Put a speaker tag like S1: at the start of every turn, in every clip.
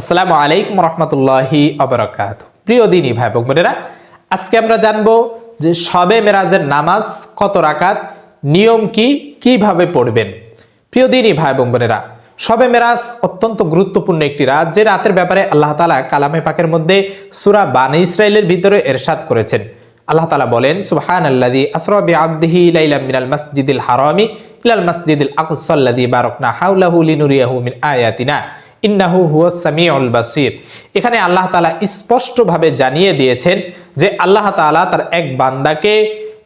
S1: আসসালামু আলাইকুম রহমতুল্লাহি অবরাকাত। প্রিয় দিনী ভাই বোন বোনেরা, আজকে আমরা জানব যে সবে মেরাজের নামাজ কত রাকাত, নিয়ম কি, কীভাবে পড়বেন? প্রিয় দিনী ভাই বোন বোনেরা, সবে মেরাজ অত্যন্ত গুরুত্বপূর্ণ একটি রাত যে রাতের ব্যাপারে আল্লাহ তালা কালামে পাকের মধ্যে সুরা বানি ইসরায়েলের ভিতরে এরশাদ করেছেন। আল্লাহ তালা বলেন সুবহান আল্লাদি আসরবি আব্দিহি ইলাইলা মিনাল মসজিদিল হারামি ইলাল মসজিদিল আকসাল্লাদি বারকনা হাউলাহু লিনুরিয়াহু মিন আয়াতিনা। ইন্নাহু হুয়া সামিউল বাসির। এখানে আল্লাহ তাআলা স্পষ্টভাবে জানিয়ে দিয়েছেন যে আল্লাহ তাআলা তার এক বান্দাকে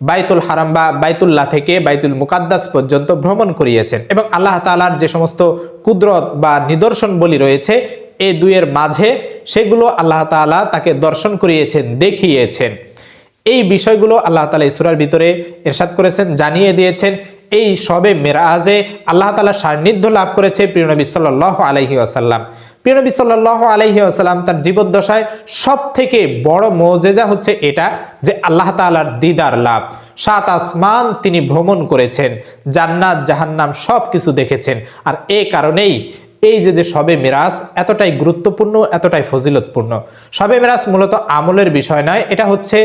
S1: বাইতুল হারাম বা বাইতুল্লাহ থেকে বাইতুল মুকাদ্দাস পর্যন্ত ভ্রমণ করিয়েছেন এবং আল্লাহ তাআলার যে সমস্ত কুদরত বা নিদর্শন বলি রয়েছে এই দুইয়ের মাঝে সেগুলো আল্লাহ তাআলা তাকে দর্শন করিয়েছেন, দেখিয়েছেন। এই বিষয়গুলো আল্লাহ তালা ইসুরার ভিতরে এরশাদ করেছেন, জানিয়ে দিয়েছেন এই সবে মেরাজে আল্লাহ তালা সান্নিধ্য লাভ করেছে প্রিয়নবী সাল্লাহ আলহি আসাল্লাম প্রিয়নবী সাল্লাহ আলহি আসাল্লাম তার জীবদ্দশায় সব থেকে বড় মজেজা হচ্ছে এটা যে আল্লাহ তালার দিদার লাভ। সাত আসমান তিনি ভ্রমণ করেছেন, জান্নাত, জাহান্নাম সব কিছু দেখেছেন। আর এ কারণেই এই যে যে সবে মিরাজ এতটাই গুরুত্বপূর্ণ, এতটাই ফজিলতপূর্ণ। সবে মিরাজ মূলত আমলের বিষয় নয়, এটা হচ্ছে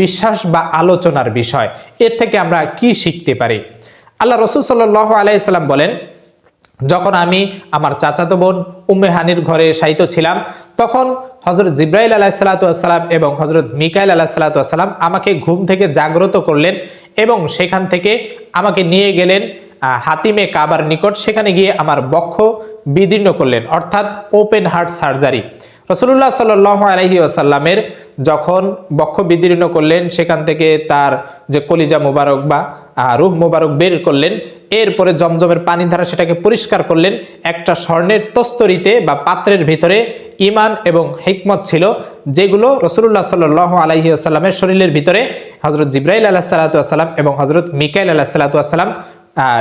S1: বিশ্বাস বা আলোচনার বিষয়। এর থেকে আমরা কি শিখতে পারি? আল্লাহ রসুল সাল্লাহ আলাইসাল্লাম বলেন, যখন আমি আমার চাচাতো বোন উম্মে হানির ঘরে শায়িত ছিলাম, তখন হজরত জিব্রাইল আলাহিসাল্লাম এবং হজরত মিকাইল আলাহিসাল্লাম আমাকে ঘুম থেকে জাগ্রত করলেন এবং সেখান থেকে আমাকে নিয়ে গেলেন হাতিমে কাবার নিকট। সেখানে গিয়ে আমার বক্ষ বিদীর্ণ করলেন, অর্থাৎ ওপেন হার্ট সার্জারি রসুল্লাহ সাল আলহি আসাল্লামের যখন বক্ষ বিদীর্ণ করলেন, সেখান থেকে তার যে কলিজা মোবারক বা রুহ মোবারক বের করলেন এরপরে জমজমের পানি দ্বারা সেটাকে পরিষ্কার করলেন। একটা স্বর্ণের তস্তরিতে বা পাত্রের ভিতরে ইমান এবং হিকমত ছিল যেগুলো রসুল্লাহ সাল আলহি আসাল্লামের শরীরের ভিতরে হজরত জিব্রাইল আলাহ সাল্লাম এবং হজরত মিকাইল আলাহ সাল্লা আহ,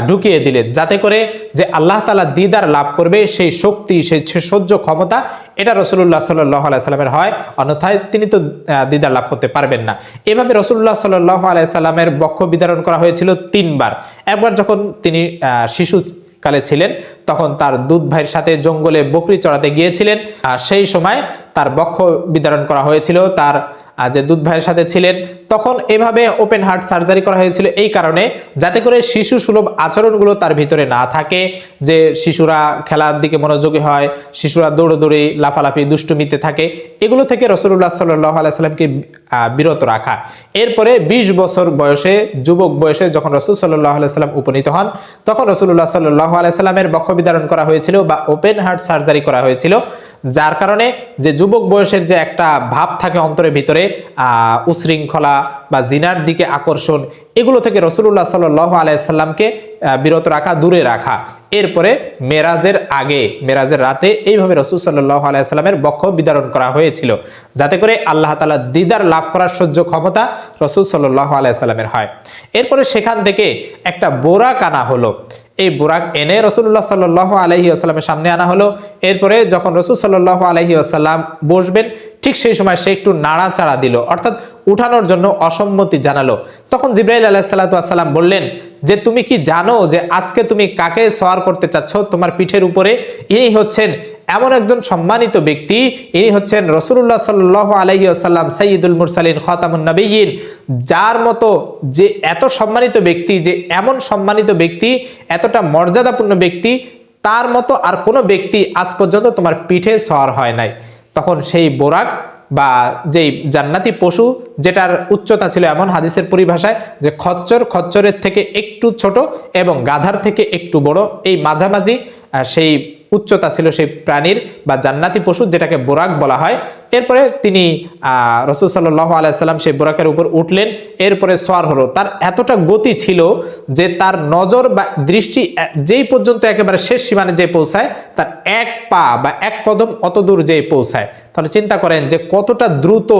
S1: ঢুকিয়ে দিলেন যাতে করে যে আল্লাহ তালা দিদার লাভ করবে, সেই শক্তি, সেই সহ্য ক্ষমতা, এটা রসুল্লাহ সাল্লাহ আলাইসাল্লামের হয়, অন্যথায় তিনি তো দিদার লাভ করতে পারবেন না। এভাবে রসুল্লাহ সাল্লাহ আলাইসাল্লামের বক্ষ বিতরণ করা হয়েছিল তিনবার। একবার যখন তিনি শিশু কালে ছিলেন, তখন তার দুধ ভাইয়ের সাথে জঙ্গলে বকরি চড়াতে গিয়েছিলেন, আর সেই সময় তার বক্ষ বিতরণ করা হয়েছিল, তার যে দুধ ভাইয়ের সাথে ছিলেন, তখন এভাবে ওপেন হার্ট সার্জারি করা হয়েছিল এই কারণে, যাতে করে শিশু সুলভ আচরণগুলো তার ভিতরে না থাকে, যে শিশুরা খেলার দিকে মনোযোগী হয়, শিশুরা দৌড়দৌড়ি, লাফালাফি, দুষ্টুমিতে থাকে, এগুলো থেকে রসুল্লাহ সাল্লাহ আলাইসাল্লামকে বিরত রাখা। এরপরে ২০ বছর বয়সে যুবক বয়সে যখন রসুল সাল্লাহ আলাইসাল্লাম উপনীত হন তখন রসুল্লাহ সাল্লাহ আলাইসাল্লামের বক্ষ বিতরণ করা হয়েছিল বা ওপেন হার্ট সার্জারি করা হয়েছিল যার কারণে যে যুবক বয়সের যে একটা ভাব থাকে অন্তরের ভিতরে আহ, উশৃঙ্খলা বা জিনার দিকে আকর্ষণ, এগুলো থেকে রসুল্লাহ সাল আলাইসাল্লামকে বিরত রাখা, দূরে রাখা। এরপরে মেরাজের আগে, মেরাজের রাতে এইভাবে রসুল সাল্লাহ আলাইসাল্লামের বক্ষ বিতরণ করা হয়েছিল, যাতে করে আল্লাহ তালা দিদার লাভ করার সহ্য ক্ষমতা রসুল সাল্লাহ আলাইসাল্লামের হয়। এরপরে সেখান থেকে একটা বোরাক আনা হলো। এই বোরাক এনে রসুল্লাহ সাল্লাহ আলহি আসাল্লামের সামনে আনা হলো। এরপরে যখন রসুল সাল্লাহ আলহি আসাল্লাম বসবেন, ঠিক সেই সময় সে একটু নাড়াচাড়া দিল। অর্থাৎ উঠানোর জন্য অসম্মতি জানালো। তখন জিব্রাইল আলাহ সাল্লাম বললেন, যে তুমি কি জানো যে আজকে তুমি কাকে সোয়ার করতে চাচ্ছ? তোমার পিঠের উপরে ইনি হচ্ছেন এমন একজন সম্মানিত ব্যক্তি। ইনি হচ্ছেন রসুল্লাহ সাল্লাহ আলহি আসাল্লাম সঈদুল মুরসালিন, খতামুন নবীন যার মতো যে এত সম্মানিত ব্যক্তি, যে এমন সম্মানিত ব্যক্তি, এতটা মর্যাদাপূর্ণ ব্যক্তি, তার মতো আর কোনো ব্যক্তি আজ পর্যন্ত তোমার পিঠে সওয়ার হয় নাই। তখন সেই বোরাক বা যেই জান্নাতি পশু যেটার উচ্চতা ছিল এমন হাদিসের পরিভাষায় যে খচ্চর খচ্চরের থেকে একটু ছোট এবং গাধার থেকে একটু বড়, এই মাঝামাঝি সেই উচ্চতা ছিল সেই প্রাণীর বা জান্নাতি পশু যেটাকে বোরাক বলা হয়। এরপরে তিনি রসুল সাল্লাহ আলাইসাল্লাম সেই বোরাকের উপর উঠলেন। এরপরে সোয়ার হলো। তার এতটা গতি ছিল যে তার নজর বা দৃষ্টি যেই পর্যন্ত একেবারে শেষ সীমানে যে পৌঁছায়, তার এক পা বা এক কদম অত দূর যেই পৌঁছায়। তাহলে চিন্তা করেন যে কতটা দ্রুত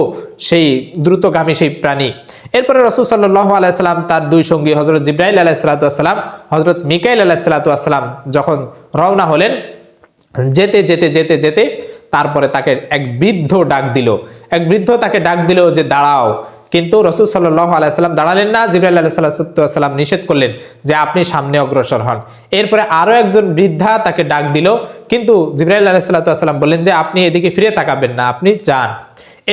S1: সেই দ্রুতগামী সেই প্রাণী। এরপরে রসুল সাল্লাহ আলাইসাল্লাম তার দুই সঙ্গী হজরত জিব্রাইল আলাইসালাতাম হজরত মিকাইল সাল্লাম যখন রওনা হলেন, যেতে যেতে যেতে যেতে তারপরে তাকে এক বৃদ্ধ ডাক দিল। এক বৃদ্ধ তাকে ডাক দিল যে, দাঁড়াও কিন্তু রসুল সাল্লাহ আলাইসাল্লাম দাঁড়ালেন না, জিব্রাইল আলাইসাল্লাম নিষেধ করলেন যে আপনি সামনে অগ্রসর হন। এরপরে আরও একজন বৃদ্ধা তাকে ডাক দিল, কিন্তু জিব্রাইল আলাইসাল্লাম বললেন যে, আপনি এদিকে ফিরে তাকাবেন না, আপনি যান।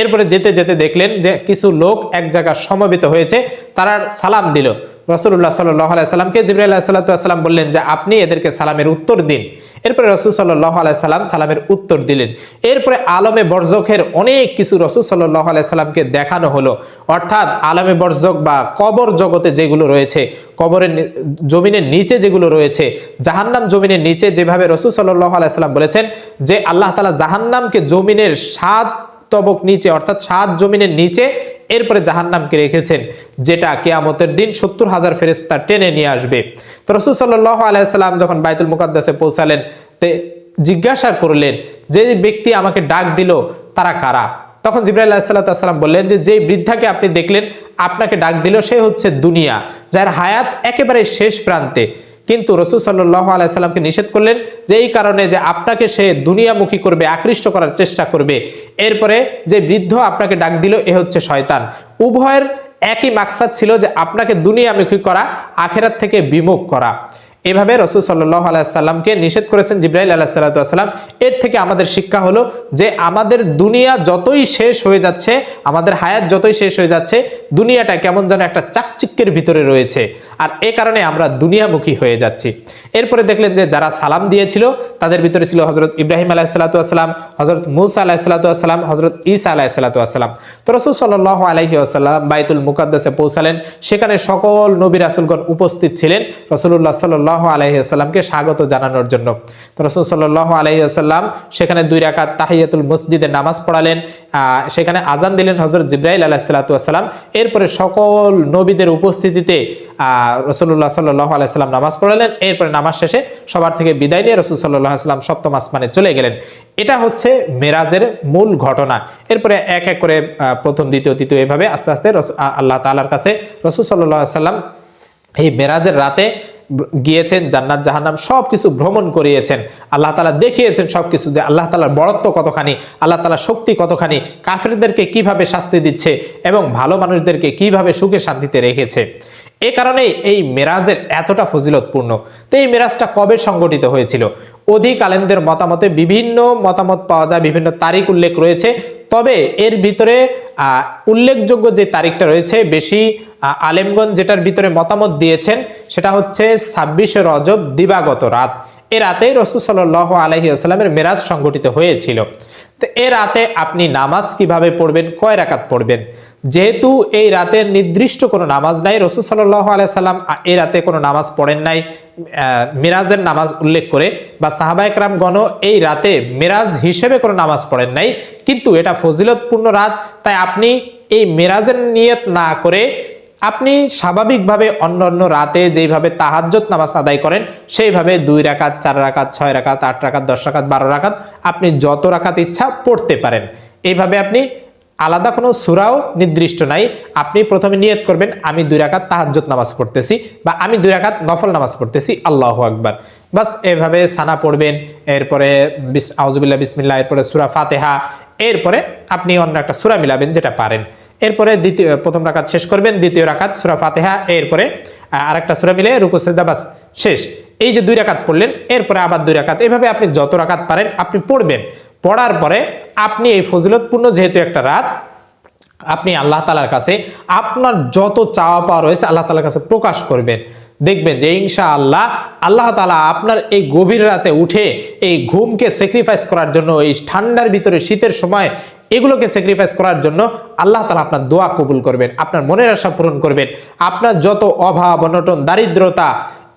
S1: এরপরে যেতে যেতে দেখলেন যে কিছু লোক এক জায়গায় সমবেত হয়েছে, তারা সালাম দিল। রসুল্লাহ সাল্লাহ আলাইসাল্লামকে জিব্রাইল সাল্লাম বললেন যে, আপনি এদেরকে সালামের উত্তর দিন। এরপরে রসুল সাল্লাহ আলাইসাল্লাম সালামের উত্তর দিলেন। এরপরে আলমে বর্জকের অনেক কিছু রসুল সাল্লাহ আলাইসাল্লামকে দেখানো হলো। অর্থাৎ আলমে বর্জক বা কবর জগতে যেগুলো রয়েছে, কবরের জমিনের নিচে যেগুলো রয়েছে, জাহান্নাম জমিনের নিচে যেভাবে রসুল সাল্লাহ আলাইসাল্লাম বলেছেন যে আল্লাহ তালা জাহান্নামকে জমিনের সাত তবক নিচে অর্থাৎ সাত জমিনের নিচে এরপরে জাহান্নামকে রেখেছেন, যেটা কেয়ামতের দিন সত্তর হাজার ফেরেস্তা টেনে নিয়ে আসবে। তো রসুল সাল্লাহ আলাইসাল্লাম যখন বাইতুল মুকাদ্দাসে পৌঁছালেন, তে জিজ্ঞাসা করলেন যে ব্যক্তি আমাকে ডাক দিল, তারা কারা? তখন জিব্রাইল আলাহিসাল্লাম বললেন যে যে বৃদ্ধাকে আপনি দেখলেন, আপনাকে ডাক দিল সে হচ্ছে দুনিয়া, যার হায়াত একেবারে শেষ প্রান্তে। কিন্তু রসুল সাল্লাহ আলাইসাল্লামকে নিষেধ করলেন যে এই কারণে যে আপনাকে সে দুনিয়ামুখী করবে, আকৃষ্ট করার চেষ্টা করবে। এরপরে যে বৃদ্ধ আপনাকে ডাক দিল, এ হচ্ছে শয়তান। উভয়ের একই মাকসাদ ছিল যে আপনাকে দুনিয়ামুখী করা, আখেরাত থেকে বিমুখ করা। এভাবে রসুল সাল্লাহ আলাইসাল্লামকে নিষেধ করেছেন জিব্রাইল আলাহিসাল্লাম এর থেকে আমাদের শিক্ষা হলো যে আমাদের দুনিয়া যতই শেষ হয়ে যাচ্ছে, আমাদের হায়াত যতই শেষ হয়ে যাচ্ছে, দুনিয়াটা কেমন যেন একটা চাকচিক্যের ভিতরে রয়েছে। আর এ কারণে আমরা দুনিয়ামুখী হয়ে যাচ্ছি। এরপরে দেখলেন যে যারা সালাম দিয়েছিল, তাদের ভিতরে ছিল হজরত ইব্রাহিম আলাহ সালাতাম হজরত মুসা আলাহ সালাতাম হজরত ইসা আলাহ সালাতাম তো রসুল সাল আলহি আসাল্লাম বাইতুল মুকাদ্দাসে পৌঁছালেন। সেখানে সকল নবী রাসুলগণ উপস্থিত ছিলেন। রসুল্লাহ সাল আলহি আসাল্লামকে স্বাগত জানানোর জন্য। তো রসুল সাল্লাহ আলহি আসাল্লাম সেখানে দুই রাকাত তাহিয়াতুল মসজিদে নামাজ পড়ালেন সেখানে আজান দিলেন হজরত জিব্রাইল আলাহিসাল্লাম এরপরে সকল নবীদের উপস্থিতিতে রসুল্লাহ সাল্লাহ আলাইসাল্লাম নামাজ পড়ালেন। এরপরে নামাজ শেষে সবার থেকে বিদায় নিয়ে রসুল সাল্লাহ আসলাম সপ্তম আসমানে চলে গেলেন। এটা হচ্ছে মেরাজের মূল ঘটনা। এরপরে এক এক করে প্রথম, দ্বিতীয়, তৃতীয় এভাবে আস্তে আস্তে আল্লাহ তালার কাছে রসুল সাল্লাহ সাল্লাম এই মেরাজের রাতে গিয়েছেন, জান্নাত, জাহান্নাম সব কিছু ভ্রমণ করিয়েছেন। আল্লাহ তালা দেখিয়েছেন সব কিছু যে আল্লাহ তালার বড়ত্ব কতখানি, আল্লাহ তালার শক্তি কতখানি, কাফেরদেরকে কীভাবে শাস্তি দিচ্ছে এবং ভালো মানুষদেরকে কীভাবে সুখে শান্তিতে রেখেছে। এ কারণেই এই মেরাজের এতটা ফজিলতপূর্ণ। তো এই মেরাজটা কবে সংগঠিত হয়েছিল? অধিক আলেমদের মতামতে বিভিন্ন মতামত পাওয়া যায়, বিভিন্ন তারিখ উল্লেখ রয়েছে। তবে এর ভিতরে উল্লেখযোগ্য যে তারিখটা রয়েছে, বেশি আলেমগঞ্জ যেটার ভিতরে মতামত দিয়েছেন, সেটা হচ্ছে ছাব্বিশে রজব দিবাগত রাত। এ রাতে রসুল সাল্লাহ আলহি আসসালামের মেরাজ সংগঠিত হয়েছিল। তো এ রাতে আপনি নামাজ কীভাবে পড়বেন, কয় রাকাত পড়বেন? যেহেতু এই রাতে নির্দিষ্ট কোনো নামাজ নাই, রসুল সাল্লাহ আলাইসাল্লাম এই রাতে কোনো নামাজ পড়েন নাই মিরাজের নামাজ উল্লেখ করে, বা সাহাবায়করাম গণ এই রাতে মিরাজ হিসেবে কোনো নামাজ পড়েন নাই, কিন্তু এটা ফজিলতপূর্ণ রাত, তাই আপনি এই মিরাজের নিয়ত না করে আপনি স্বাভাবিকভাবে অন্য অন্য রাতে যেইভাবে তাহাজ্জত নামাজ আদায় করেন, সেইভাবে দুই রাকাত, চার রাকাত, ছয় রাকাত, আট রাকাত, দশ রাকাত, বারো রাকাত আপনি যত রাকাত ইচ্ছা পড়তে পারেন। এইভাবে আপনি আলাদা কোনো সুরাও নির্দিষ্ট নাই। আপনি প্রথমে নিয়ত করবেন, আমি দুই রাকাত তাহাজ্জত নামাজ পড়তেছি বা আমি দুই রাকাত নফল নামাজ পড়তেছি, আল্লাহ আকবার। বাস এভাবে সানা পড়বেন, এরপরে বিস- আউজুবিল্লাহ বিসমিল্লাহ, এরপরে সুরা ফাতেহা, এরপরে আপনি অন্য একটা সুরা মিলাবেন যেটা পারেন। এরপরে দ্বিতীয় প্রথম রাকাত শেষ করবেন দ্বিতীয় রাকাত সুরা ফাতেহা এরপরে আহ, আরেকটা সুরা মিলে রুকু বাস শেষ। এই যে দুই রাকাত পড়লেন এরপরে আবার দুই রাকাত। এভাবে আপনি যত রাকাত পারেন আপনি পড়বেন। পড়ার পরে আপনি এই ফজিলতপূর্ণ যেহেতু একটা রাত আপনি আল্লাহ তালার কাছে আপনার যত চাওয়া পাওয়া রয়েছে আল্লাহ তালার কাছে প্রকাশ করবেন। দেখবেন যে ইনশা আল্লাহ আল্লাহ তালা আপনার এই গভীর রাতে উঠে এই ঘুমকে স্যাক্রিফাইস করার জন্য এই ঠান্ডার ভিতরে শীতের সময় এগুলোকে স্যাক্রিফাইস করার জন্য আল্লাহ তালা আপনার দোয়া কবুল করবেন, আপনার মনের আশা পূরণ করবেন, আপনার যত অভাব, অনটন, দারিদ্রতা,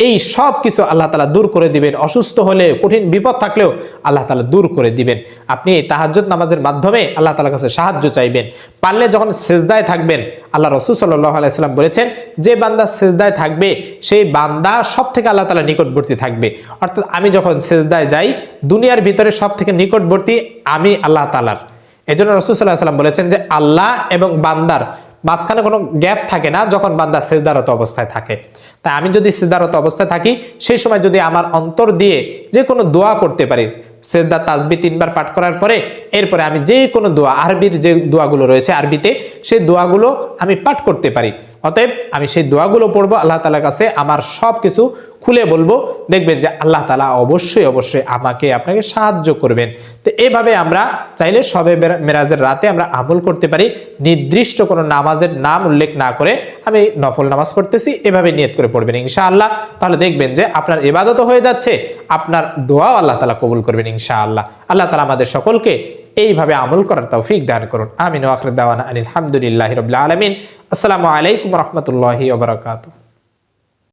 S1: এই সব কিছু আল্লাহ তালা দূর করে দিবেন। অসুস্থ হলে, কঠিন বিপদ থাকলেও আল্লাহ তালা দূর করে দিবেন। আপনি এই তাহাজ্জুদ নামাজের মাধ্যমে আল্লাহ তালার কাছে সাহায্য চাইবেন। পারলে যখন সেজদায় থাকবেন, আল্লাহ রসুল সাল্লাহ আলাইসাল্লাম বলেছেন, যে বান্দা সেজদায় থাকবে, সেই বান্দা সব থেকে আল্লাহ তালা নিকটবর্তী থাকবে। অর্থাৎ আমি যখন সেজদায় যাই, দুনিয়ার ভিতরে সব থেকে নিকটবর্তী আমি আল্লাহ তালার এজন্য রসুল সাল্লাহ সাল্লাম বলেছেন যে আল্লাহ এবং বান্দার মাঝখানে কোনো গ্যাপ থাকে না যখন বান্দা সেজদারত অবস্থায় থাকে। তাই আমি যদি সেজদারত অবস্থায় থাকি, সেই সময় যদি আমার অন্তর দিয়ে যে কোনো দোয়া করতে পারি, সেজদা, তাজবি তিনবার পাঠ করার পরে, এরপরে আমি যে কোনো দোয়া, আরবির যে দোয়াগুলো রয়েছে আরবিতে, সেই দোয়াগুলো আমি পাঠ করতে পারি। অতএব আমি সেই দোয়াগুলো পড়ব, আল্লাহ তালার কাছে আমার সব কিছু খুলে বলব, দেখবেন যে আল্লাহ তালা অবশ্যই অবশ্যই আমাকে আপনাকে সাহায্য করবেন। তো এইভাবে আমরা চাইলে সবে মেরাজের রাতে আমরা আমল করতে পারি। নির্দিষ্ট কোনো নামাজের নাম উল্লেখ না করে আমি নফল নামাজ পড়তেছি, এভাবে নিয়ত করে পড়বেন ইনশাআল্লাহ। তাহলে দেখবেন যে আপনার এবাদত হয়ে যাচ্ছে, আপনার দোয়াও আল্লাহ তালা কবুল করবেন ইনশাআল্লাহ। আল্লাহ আল্লাহ তালা আমাদের সকলকে এইভাবে আমল করার তৌফিক দান করুন। আমিন ওয়াখর আলহামদুলিল্লাহ রবিল আলমিন। আসসালামু আলাইকুম রহমতুল্লাহি